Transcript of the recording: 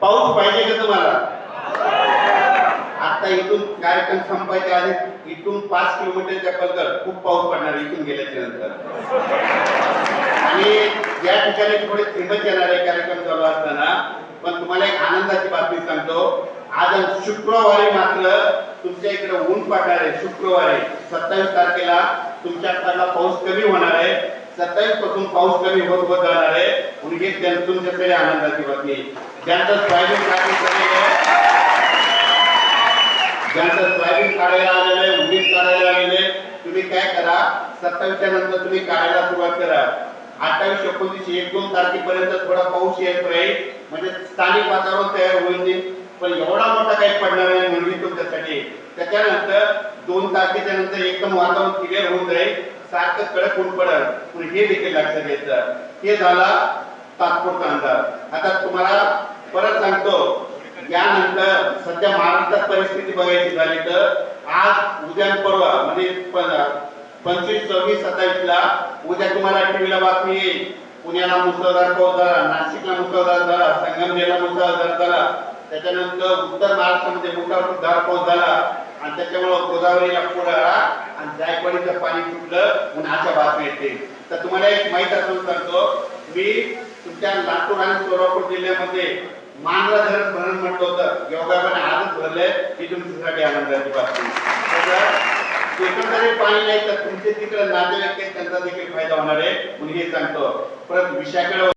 पाऊस पाहिजे का तुम्हाला? आता इथून कार्यक्रम संपायच्या आधी इथून पाच किलोमीटरच्या पलकर खूप पाऊस पडणार इथून गेल्याच्यानंतर. आणि या ठिकाणी थोडे थेंबत येणार आहे कार्यक्रम चालू असताना. पण तुम्हाला एक आनंदाची बातमी सांगतो. आज शुक्रवारी मात्र तुमच्या इकडे ऊन पडणार आहे. शुक्रवारी सत्तावीस तारखेला तुमच्याकडला पाऊस कमी होणार आहे. सत्तावीसपासून पाऊस कमी होत होत जाणार आहे. म्हणून ही तुमच्याकडे आनंदाची बातमी ज्यांचा ज्यांचं सोयाबीन काढणी ज्यांचं सोयाबीन काढायला आलेलं आहे उडीद काढायला आलेले तुम्ही काय करा सत्तावीसच्या नंतर तुम्ही काढायला सुरुवात करा. अठ्ठावीस एकोणतीस एक दोन तारखेपर्यंत थोडा पाऊस येत राहील. म्हणजे स्थानिक वातावरण तयार होईल पण एवढा मोठा काही पडणार नाही म्हणून तुमच्यासाठी. त्याच्यानंतर दोन तारखेच्या नंतर एकदम वातावरण क्लिअर होऊन जाईल. सारखं कडक ऊन पडल पण हे देखील लक्षात घ्यायचं. हे झाला तात्पुरता अंदाज आता तुम्हाला परत सांगतो यानंतर सध्या महाराष्ट्रात परिस्थिती बघायची झाली तर आज उद्या परवा म्हणजे पंचवीस सव्वीस सत्तावीस ला उद्या तुम्हाला टीव्हीला बातमी येईल. पुण्याला मुसळधार पाऊस झाला नाशिकला मुसळधार झाला संगमनेरला मुसळधार झाला. त्याच्यानंतर उत्तर महाराष्ट्रामध्ये मुसळधार पाऊस झाला. आणि त्याच्यामुळं गोदावरीला पूर आला आणि जायकवाडीचं पाणी फुटलं उन्हाच्या बातमी येते. तर तुम्हाला एक माहीत असून सांगतो मी तुमच्या लातूर आणि सोलापूर जिल्ह्यामध्ये मानला धरण भरण म्हटलं होतं. योगाने आजच भरले ही तुमच्यासाठी आनंदाची बातमी एकंदरीत पाणी नाही तर तुमचे तिकडे नातेवाईक आहेत त्यांचा देखील फायदा होणार आहे. म्हणून हे सांगतो. परत विषयाकडे